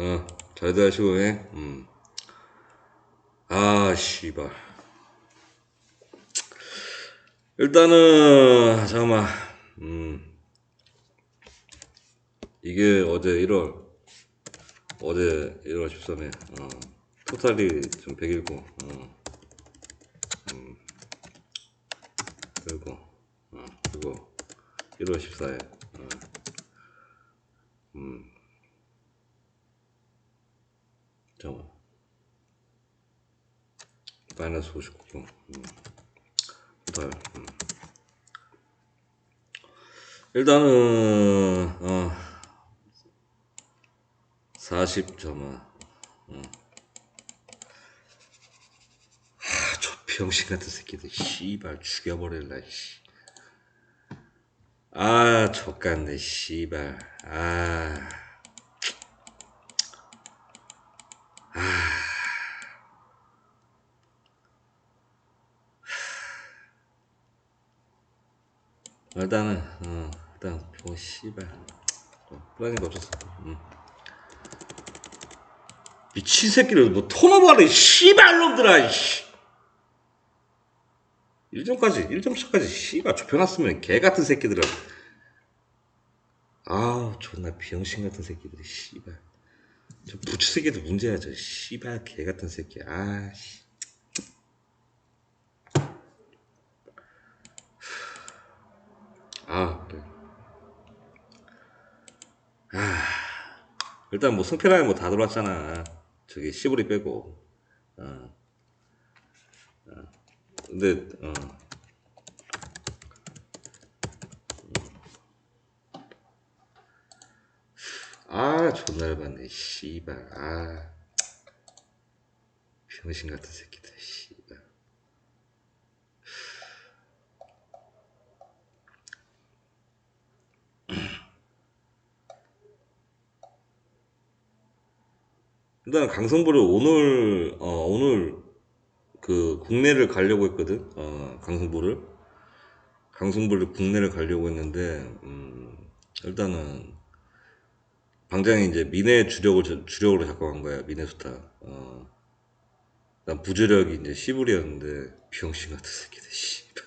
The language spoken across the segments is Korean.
어, 잘들 하시고, 해. 음. 아, 씨발. 일단은, 잠깐만, 음. 이게 어제 1월, 어제 1월 13일, 어, 토탈이 좀 100일고, 어, 음, 그리고, 어, 그리고 1월 14일, 어, 음, 59분. 음. 토탈. 음. 일단은 어 40점아. 어. 하, 저 병신 같은 새끼들 씨발 죽여버릴라 씨. 아, 족같네 씨발. 아. 일단은 어 일단 뭐 씨발. 어, 플라닝도 없었어 음. 미친 새끼를 뭐 토너버리 씨발 놈들아 씨. 1점까지 1점 차까지 씨발 좁혀놨으면 개 같은 새끼들아. 아우 존나 병신 같은 새끼들이 씨발. 저 부츠 새끼도 문제야 저 씨발 개 같은 새끼 아씨 아, 그래. 아, 일단 뭐 승패라면 뭐 다 들어왔잖아. 저기 시부리 빼고. 어. 어. 근데, 어. 아, 존나 열받네, 씨발. 아. 병신 같은 새끼들, 씨발. 일단 강성부를 오늘 어 오늘 그 국내를 가려고 했거든. 어 강성부를 강성부를 국내를 가려고 했는데 음 일단은 방장이 이제 미네 주력을 저- 주력으로 잡고 간 거야 미네소타. 어. 난 부주력이 이제 시불이었는데 병신 같은 새끼들 씨발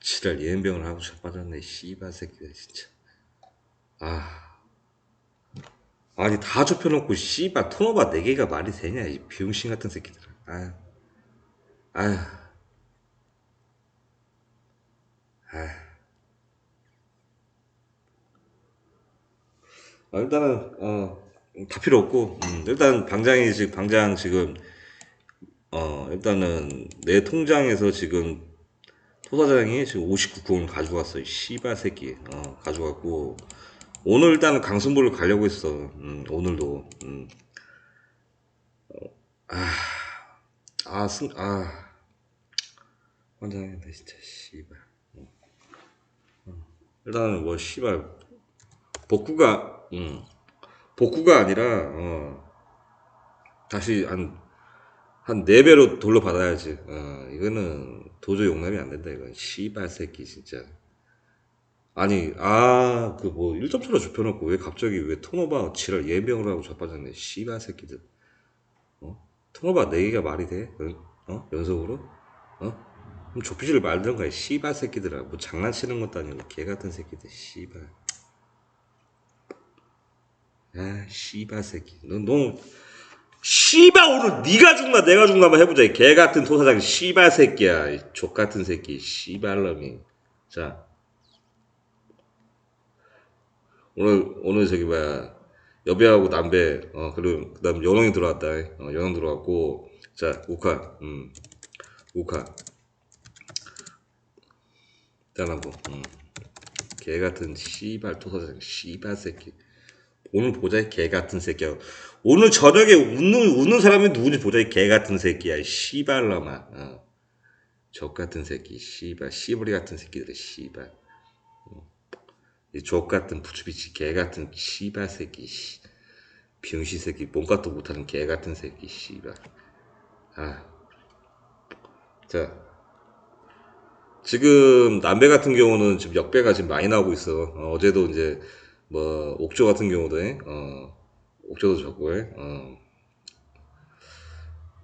지랄 예행병을 하고 자빠졌네 씨발 새끼들 진짜. 아. 아니 다 좁혀놓고 씨발 토너바 4개가 말이 되냐 이 병신 같은 새끼들 아유 아유 아, 일단은 어 다 필요 없고 음, 일단 방장이 지금 방장 지금 어 일단은 내 통장에서 지금 토사장이 지금 59공을 가져갔어 이 씨발 새끼. 어 가져갔고 오늘 일단은 강승부를 가려고 했어 음, 오늘도 음. 아, 승, 아. 환장했네, 진짜, 씨발. 어. 어. 일단은 뭐, 씨발. 복구가, 음. 복구가 아니라, 어. 다시 한, 한 4배로 돌려받아야지. 어, 이거는 도저히 용납이 안 된다, 이건. 씨발 새끼, 진짜. 아니, 아, 그 뭐, 1점 차로 좁혀놓고 왜 갑자기 왜 통오바 지랄 예병을 하고 자빠졌네. 씨발 새끼들. 어? 통오바 4개가 말이 돼? 연- 어? 연속으로? 어? 그럼 좁히지를 말든가, 이 씨발 새끼들아. 뭐 장난치는 것도 아니고, 개 같은 새끼들, 씨발. 아, 씨발 새끼. 너, 너, 씨발 오늘 네가 죽나 내가 죽나 한번 해보자. 이 개 같은 토사장 씨발 새끼야. 이 족 같은 새끼, 씨발놈이. 자. 오늘, 오늘 저기 뭐야. 여배하고 남배, 어, 그리고 그 다음 연홍이 들어왔다. 어, 연홍 들어왔고. 자, 우카, 음. 우카. 짠하고, 음. 개 같은 씨발 토사장 씨발 새끼. 오늘 보자 이 개 같은 새끼야. 오늘 저녁에 웃는 웃는 사람이 누군지 보자 이 개 같은 새끼야. 이 씨발놈아. 어. 적 같은 새끼. 씨발 씨부리 같은 새끼들 씨발. 이 족 같은 부추비치 개 같은 씨발 새끼. 씨. 병신 새끼 몸값도 못하는 개 같은 새끼 씨발. 아. 자. 지금 남배 같은 경우는 지금 역배가 지금 많이 나오고 있어. 어, 제도 이제 뭐 옥조 같은 경우도 어 옥저도 적고에. 어.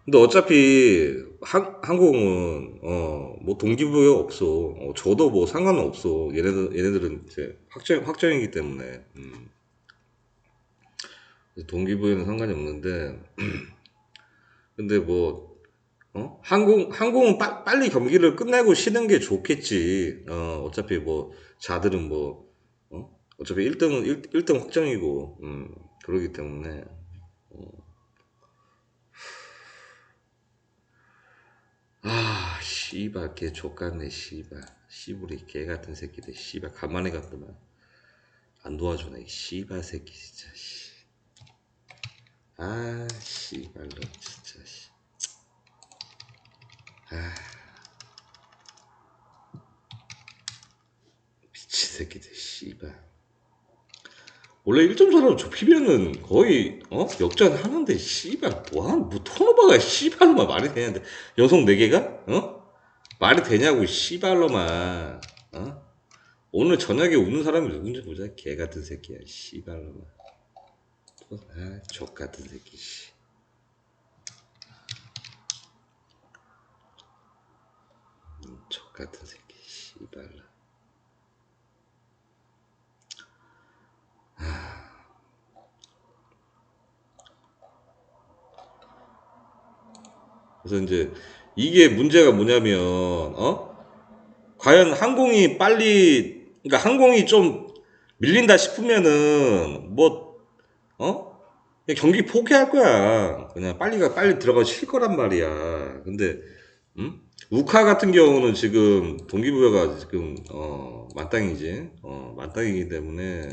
근데 어차피 한, 항공은 어 뭐 동기부여 없어. 어, 저도 뭐 상관은 없어. 얘네들 얘네들은 이제 확정 확정이기 때문에. 음. 동기부여는 상관이 없는데. 근데 뭐 어? 항공 항공은 빠, 빨리 경기를 끝내고 쉬는 게 좋겠지. 어 어차피 뭐 자들은 뭐 어? 어차피 1등은 1, 1등 확정이고. 음. 그러기 때문에 아, 씨발, 개 족같네, 씨발. 씨부리, 개 같은 새끼들, 씨발, 가만히 갔더만. 안 도와주네, 이 씨발 새끼, 진짜, 씨. 아, 씨발로, 진짜, 씨. 아. 미친 새끼들, 씨발. 원래 1.4로 좁히면은 거의, 어? 역전하는데, 씨발, 뭐한, 뭐, 토너바가 씨발로만 말이 되는데, 여성 4개가? 어? 말이 되냐고, 씨발로만. 어? 오늘 저녁에 우는 사람이 누군지 보자. 개 같은 새끼야, 씨발로만. 아, 족 같은 새끼, 씨. 음, 족 같은 새끼, 씨발로. 그래서 이제 이게 문제가 뭐냐면 어? 과연 항공이 빨리 그러니까 항공이 좀 밀린다 싶으면은 뭐 어? 그냥 경기 포기할 거야. 그냥 빨리가 빨리 들어가 쉴 거란 말이야. 근데 음? 우카 같은 경우는 지금 동기부여가 지금 어 만땅이지. 어 만땅이기 때문에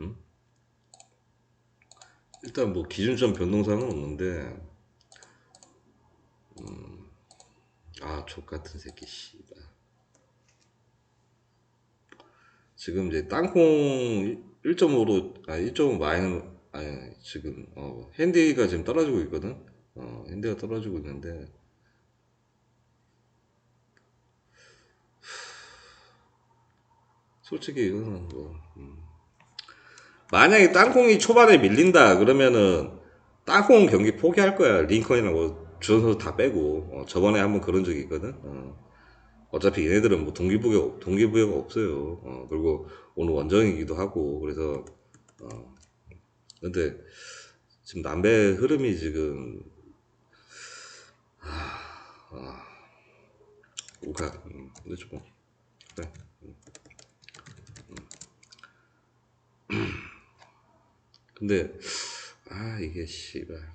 음? 일단 뭐 기준점 변동사항은 없는데 아, 족 같은 새끼, 씨발. 지금 이제 땅콩 1.5로, 아, 1.5 마이너, 아니, 지금, 어, 핸디가 지금 떨어지고 있거든? 어, 핸디가 떨어지고 있는데, 솔직히 이거는 뭐, 음. 만약에 땅콩이 초반에 밀린다, 그러면은, 땅콩 경기 포기할 거야. 링컨이랑 뭐, 주전 선수 다 빼고 어, 저번에 한번 그런 적이 있거든. 어. 어차피 얘네들은 뭐 동기부여 동기부여가 없어요. 어, 그리고 오늘 원정이기도 하고 그래서 어. 근데 지금 남배 흐름이 지금 아, 아, 우가 음, 근데 조금 그래. 음. 음. 근데 아 이게 씨발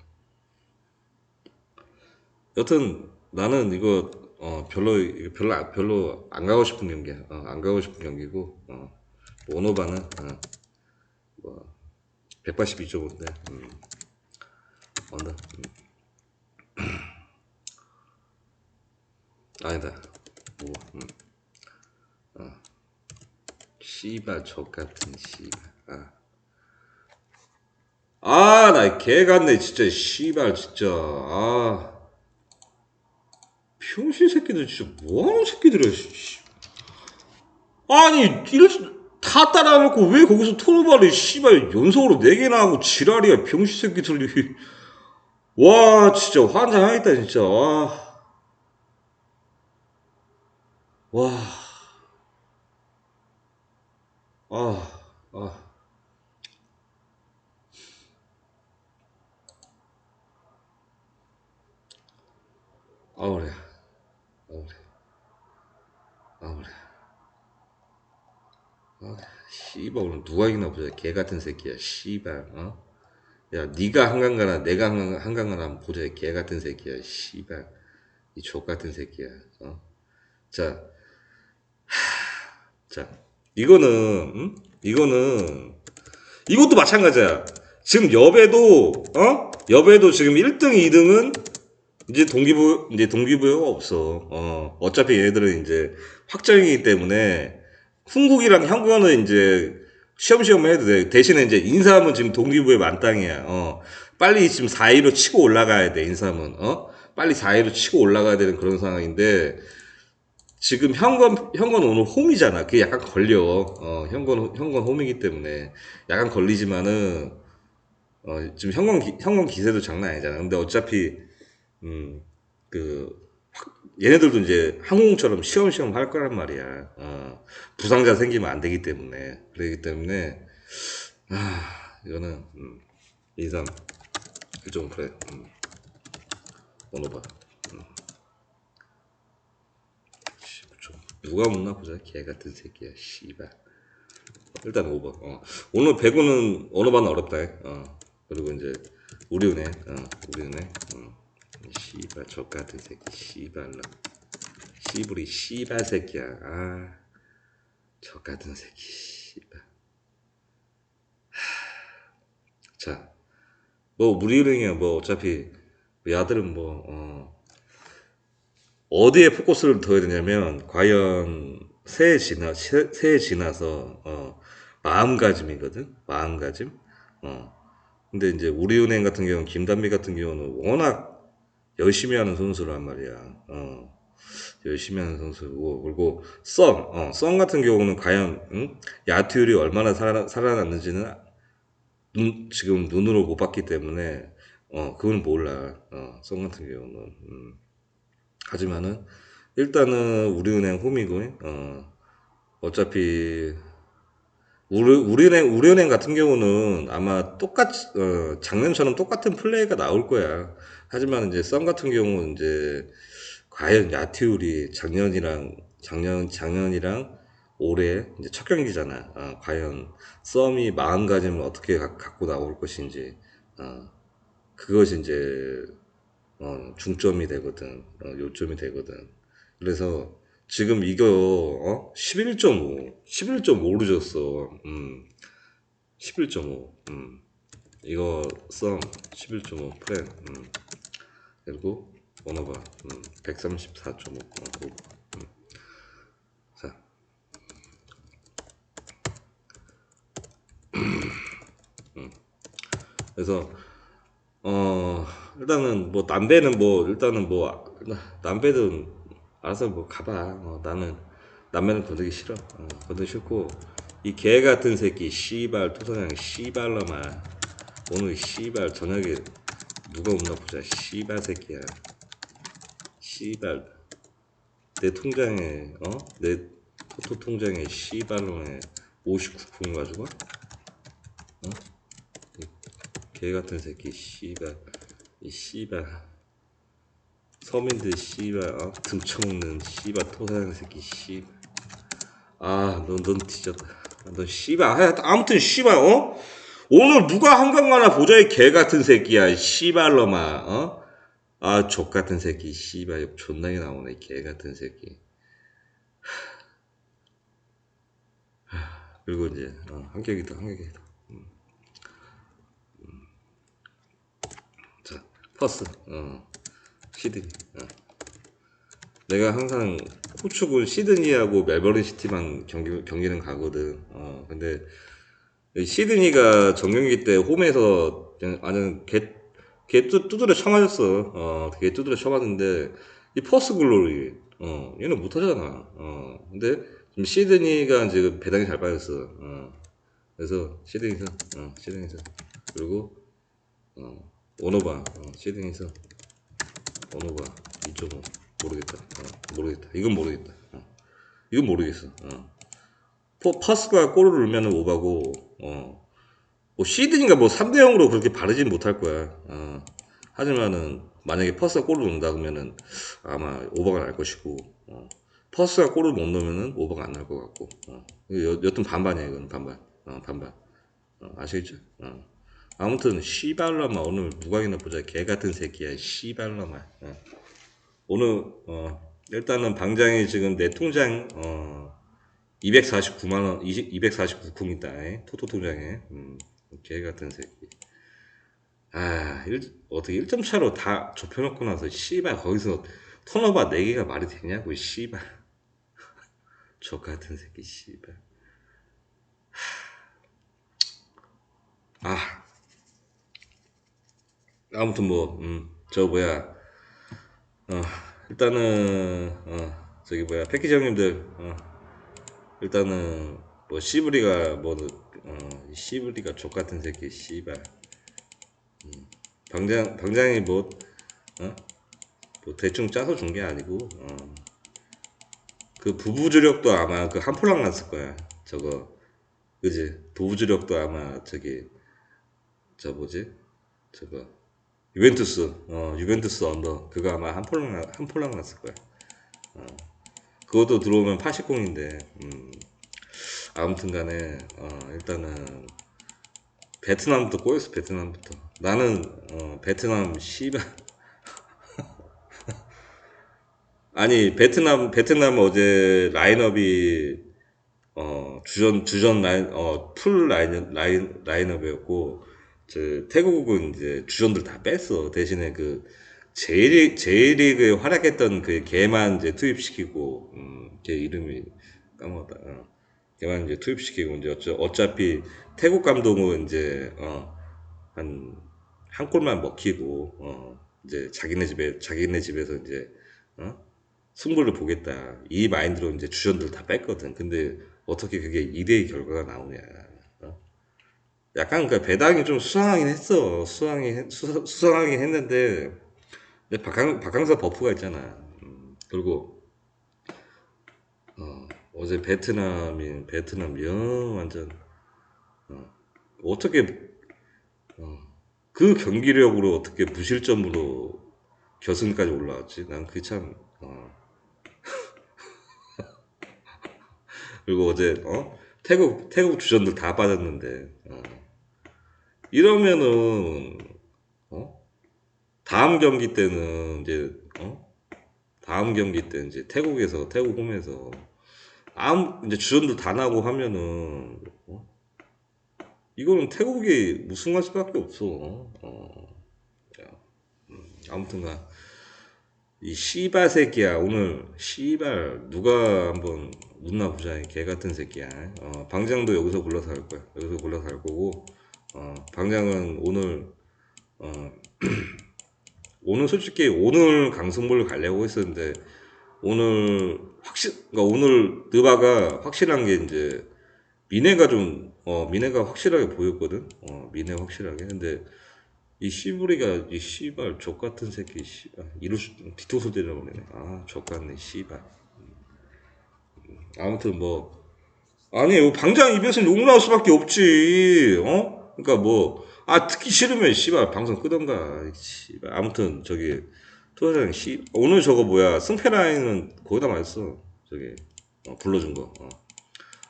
여튼 나는 이거 어 별로 별로 안- 별로 안 가고 싶은 경기야. 어, 안 가고 싶은 경기고 어, 뭐 오노바는 어, 뭐 182.5인데 음, 언더 음. 아니다. 뭐 음. 어. 씨발 족 같은 씨발. 아. 아, 나 개 같네, 진짜, 씨발, 진짜. 아. 병신 새끼들 진짜 뭐하는 새끼들이야 씨. 아니 이럴 다 따라놓고 왜 거기서 토너바를 씨발 연속으로 4개나 하고 지랄이야 병신 새끼들이 와 진짜 환장하겠다 진짜 와 와. 아, 아. 아, 그래. 아, 그래. 아, 씨발 오늘 누가 이기나 보자. 개 같은 새끼야. 씨발. 어? 야, 네가 한강 가나 내가 한강, 한강 가나 한번 보자. 개 같은 새끼야. 씨발. 이 족 같은 새끼야. 어? 자. 하, 자. 이거는 음? 이거는 이것도 마찬가지야. 지금 여배도 어? 여배도 지금 1등, 2등은 이제 동기부 이제 동기부여가 없어. 어, 어차피 얘네들은 이제 확정이기 때문에 흥국이랑 향구는 이제 시험시험 해도 돼. 대신에 이제 인삼은 지금 동기부여 만땅이야. 어, 빨리 지금 4위로 치고 올라가야 돼. 인삼은 어, 빨리 4위로 치고 올라가야 되는 그런 상황인데 지금 현건 현건 오늘 홈이잖아. 그게 약간 걸려. 어, 현건 현건 홈이기 때문에 약간 걸리지만은 어, 지금 현금 기, 현금 기세도 장난 아니잖아. 근데 어차피 음, 그 확- 얘네들도 이제 항공처럼 시험시험 할 거란 말이야. 어, 부상자 생기면 안 되기 때문에 그렇기 때문에 아 이거는 음, 2, 3 1.5%. 음, 오너바. 음. 19초. 누가 묻나 보자. 개 같은 새끼야. 씨발. 일단 5번. 어. 오늘 배구는 오너바는 어렵다. 어. 그리고 이제 우리은행. 어. 우리은행. 어. 씨발 적 같은 새끼. 씨발로. 씨부리 씨발 새끼야. 아. 적 같은 새끼. 씨발. 하. 자. 뭐 우리은행이야. 뭐 어차피 야들은 뭐 어. 어디에 포커스를 둬야 되냐면 과연 새해 지나 새- 새해 지나서 어, 마음가짐이거든 마음가짐 어 근데 이제 우리은행 같은 경우는 김단비 같은 경우는 워낙 열심히 하는 선수란 말이야 어 열심히 하는 선수고 그리고 썸 어 썸 같은 경우는 과연 응? 야투율이 얼마나 살아, 살아났는지는 눈, 지금 눈으로 못 봤기 때문에 어 그건 몰라 어 썸 같은 경우는 음. 하지만은 일단은 우리은행 홈이고 어 어차피 우리 우리은행 우리은행 같은 경우는 아마 똑같 어 작년처럼 똑같은 플레이가 나올 거야. 하지만 이제 썸 같은 경우는 이제 과연 야투율이 작년이랑 작년 작년이랑 올해 이제 첫 경기잖아. 어, 과연 썸이 마음가짐을 어떻게 가- 갖고 나올 것인지 어, 그것이 이제 어, 중점이 되거든. 어, 요점이 되거든. 그래서 지금 이거 어? 11.5, 11.5로 줬어. 음, 11.5. 음, 이거 썸 11.5 프렌. 음, 그리고 원어바 음, 134.5. 어, 오버. 음. 자, 그래서 어 일단은 뭐 남배는 뭐 일단은 뭐 남배든 알아서 뭐 가봐 어, 나는 남배는 건드기 싫어 어, 건드기 싫고 이 개 같은 새끼 씨발 토사장 씨발놈아 오늘 씨발 저녁에 누가 없나 보자. 씨발 새끼야. 씨발. 내 통장에 어 내 토토 통장에 씨발놈에 59푼 가지고 개 같은 새끼 씨발. 이 씨발. 서민들 씨발 어? 등쳐먹는 씨발 토사는 새끼 씨발. 아넌넌 뒤졌다. 넌 씨발. 하여- 아무튼 씨발 어 오늘 누가 한강 가나 보자 이 개 같은 새끼야 씨발놈아 어 아족 같은 새끼 씨발 욕 존나게 나오네 개 같은 새끼 하, 그리고 이제 어, 한 격이 더한 격이 더 자, 퍼스, 어, 시드니. 어. 내가 항상 호축은 시드니하고 멜버른 시티만 경기, 경기는 가거든. 어, 근데 이 시드니가 정경기 때 홈에서 완전 개, 개 뚜, 두드려 쳐맞았어. 어, 개 두드려 쳐맞는데 이 퍼스 글로리, 어, 얘는 못하잖아. 어, 근데 지금 시드니가 지금 배당이 잘 빠졌어. 어, 그래서 시드니에서, 어, 시드니에서 그리고 어, 오너바 어, 시딩에서 오너바 2.5 모르겠다 어, 모르겠다 이건 모르겠다 어, 이건 모르겠어 어. 포, 파스가 골을 넣으면 오바고 어, 뭐 시드니가 뭐 3대 0으로 그렇게 바르진 못할 거야. 어, 하지만은 만약에 퍼스가 골을 넣는다 그러면은 아마 오버가 날 것이고 어, 퍼스가 골을 못 넣으면은 오버가 안 날 것 같고 어, 여, 여튼 반반이야 이건 반반. 어, 반반. 어, 아시겠죠? 어. 아무튼 씨발놈아 오늘 누가이나 보자. 개 같은 새끼야 씨발놈아 어. 오늘 어 일단은 방장이 지금 내 통장 어 249만 원 249쿵 있다 에? 토토 통장에. 음, 개 같은 새끼. 아 일, 어떻게 1점 차로 다 좁혀놓고 나서 씨발 거기서 턴오버 4개가 말이 되냐고 씨발. 저 같은 새끼 씨발. 아. 아무튼 뭐, 음, 저 뭐야, 어, 일단은, 어, 저기 뭐야, 패키지 형님들, 어, 일단은, 뭐, 시브리가, 뭐, 어, 이 시브리가 족 같은 새끼, 씨발. 방장 방장이 뭐, 어? 뭐 대충 짜서 준 게 아니고 어. 그 부부주력도 아마 그 한 폴락 났을 거야 저거 그지 부부주력도 아마 저기 저 뭐지 저거 유벤투스 어 유벤투스 언더 그거 아마 한 폴락 나- 한 폴락 났을 거야 어. 그것도 들어오면 80공인데 음. 아무튼간에 어, 일단은 베트남부터 꼬였어 베트남부터. 나는 어, 베트남 씨발. 아니 베트남 베트남 어제 라인업이 어 주전 주전 라인 어 풀 라인 라인 라인업이었고 저 태국은 이제 주전들 다 뺐어. 대신에 그 J리 J리그에 활약했던 그 걔만 이제 투입시키고 음 걔 이름이 까먹었다 어. 걔만 이제 투입시키고 이제 어차, 어차피 태국 감독은 이제 어 한 한 골만 먹히고 어 이제 자기네 집에 자기네 집에서 이제 어 승부를 보겠다. 이 마인드로 이제 주전들 다 뺐거든. 근데 어떻게 그게 2대2 결과가 나오냐. 어? 약간 그 배당이 좀 수상하긴 했어. 수상이, 했- 수, 수상하긴 했는데, 박항, 박항서 버프가 있잖아. 음, 그리고, 어, 어제 베트남이, 베트남 영 완전, 어, 어떻게, 어, 그 경기력으로 어떻게 무실점으로 결승까지 올라왔지? 난 그게 참, 어, 그리고 어제 어? 태국 태국 주전들 다 빠졌는데 어. 이러면은 어? 다음 경기 때는 이제 어? 다음 경기 때 이제 태국에서 태국 홈에서 아무 이제 주전들 다 나고 하면은 어? 이거는 태국이 우승할 수밖에 없어. 어. 야, 음, 아무튼간 이 씨발 새끼야 오늘 씨발 누가 한번 웃나 보자 이 개 같은 새끼야 어, 방장도 여기서 골라서 할 거야 여기서 골라서 할 거고 어, 방장은 오늘 어, 오늘 솔직히 오늘 강승부를 가려고 했었는데 오늘 확실 그러니까 오늘 느바가 확실한 게 이제 미네가 좀 어, 미네가 확실하게 보였거든? 어, 미네 확실하게. 근데 이 씨부리가 이 씨발 족 같은 새끼 씨발 이럴 수 뒤통수 때려버리네. 아족 같네 씨발. 아무튼 뭐 아니 뭐 방장 입에서 욕 나올 수밖에 없지 어? 그러니까 뭐 아 듣기 싫으면 씨발 방송 끄던가 씨발 아무튼 저기 토사장 씨 오늘 저거 뭐야 승패라인은 거기다 말했어 저기 어, 불러준 거 어.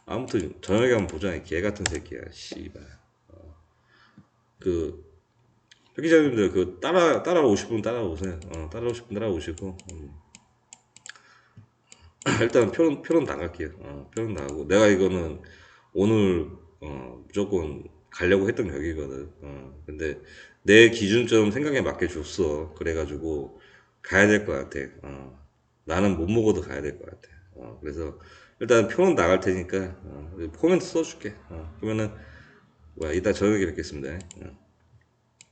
아무튼 저녁에 한번 보자 이개 같은 새끼야 씨발 어. 그 회기자님들 그 따라 따라오실 분 따라오세요. 어, 따라오실 분 따라오시고 음. 일단 표는 표는 나갈게요. 어, 표는 나가고 내가 이거는 오늘 어, 무조건 가려고 했던 격이거든. 어, 근데 내 기준점 생각에 맞게 줬어. 그래가지고 가야 될 것 같아. 어, 나는 못 먹어도 가야 될 것 같아. 어, 그래서 일단 표는 나갈 테니까 어, 코멘트 써줄게. 어, 그러면은 뭐야 이따 저녁에 뵙겠습니다. 어.